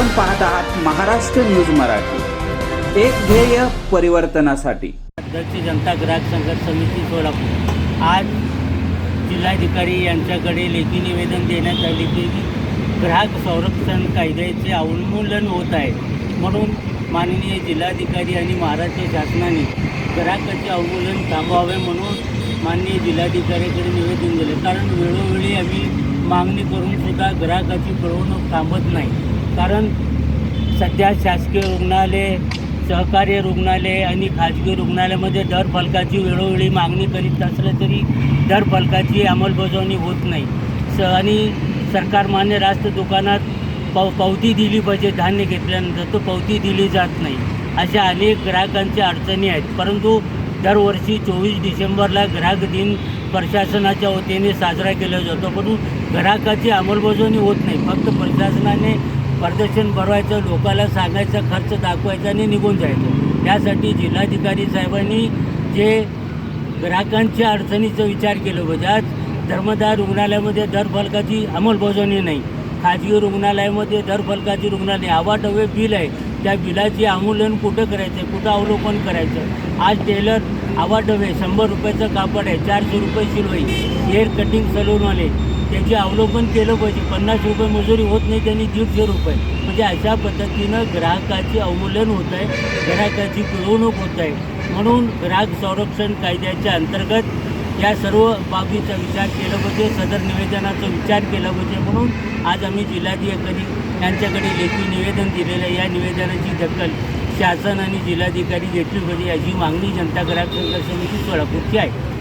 आपण पाहत आहात महाराष्ट्र न्यूज मराठी. एक ध्येय परिवर्तनासाठी. अध्यक्ष जनता ग्राहक संघर्ष समिती सोलापूर. आज जिल्हाधिकारी यांच्याकडे लेखी निवेदन देण्यात आले की ग्राहक संरक्षण कायद्याचे अवमूलन होत आहे. म्हणून माननीय जिल्हाधिकारी आणि महाराष्ट्र शासनाने ग्राहकाचे अवमूलन थांबवावे म्हणून माननीय जिल्हाधिकाऱ्याकडे निवेदन दिले. कारण वेळोवेळी आम्ही मागणी करून सुद्धा ग्राहकाची पिळवणूक थांबत नाही. कारण सध्या शासकीय रुग्णालय सहकार्य रुग्णालय आणि खाजगी रुग्णालयामध्ये दर फलकाची वेळोवेळी मागणी करीत असलं तरी दर फलकाची अंमलबजावणी होत नाही. स आणि सरकार मान्य रास्त दुकानात पाव पावती दिली पाहिजे धान्य घेतल्यानंतर तो पावती दिली जात नाही. अशा अनेक ग्राहकांच्या अडचणी आहेत. परंतु दरवर्षी चोवीस डिसेंबरला ग्राहक दिन प्रशासनाच्या वतीने साजरा केला जातो. परंतु ग्राहकाची अंमलबजावणी होत नाही. फक्त प्रशासनाने प्रदर्शन भरवायचं लोकाला सांगायचा खर्च दाखवायचा आणि निघून जायचं. त्यासाठी जिल्हाधिकारी साहेबांनी जे ग्राहकांच्या अडचणीचा विचार केला पाहिजे आज धर्मदाय रुग्णालयामध्ये दर फलकाची अंमलबजावणी नाही. खाजगी रुग्णालयामध्ये दर फलकाची रुग्णालय. आवाटवे बिल आहे. त्या बिलाची आमूलन कुठं करायचं? कुठं अवलोकन करायचं? आज टेलर आवाटवे शंभर रुपयाचं कापड आहे चारशे रुपये शिलवाई हेअर कटिंग सलूनवाले त्याचे अवलोकन केलं पाहिजे. पन्नास रुपये मजुरी होत नाही त्यांनी दीडशे रुपये. म्हणजे अशा पद्धतीनं ग्राहकाची अवमूल्यन होत आहे ग्राहकाची पिळवणूक होत आहे. म्हणून ग्राहक संरक्षण कायद्याच्या अंतर्गत या सर्व बाबीचा विचार केला पाहिजे सदर निवेदनाचा विचार केला पाहिजे. म्हणून आज आम्ही जिल्हाधिकारी यांच्याकडे लेखी निवेदन दिलेलं आहे. या निवेदनाची दखल शासन आणि जिल्हाधिकारी घेतली पाहिजे याची मागणी जनता ग्राहक संघर्ष समिती सोलापूरची आहे.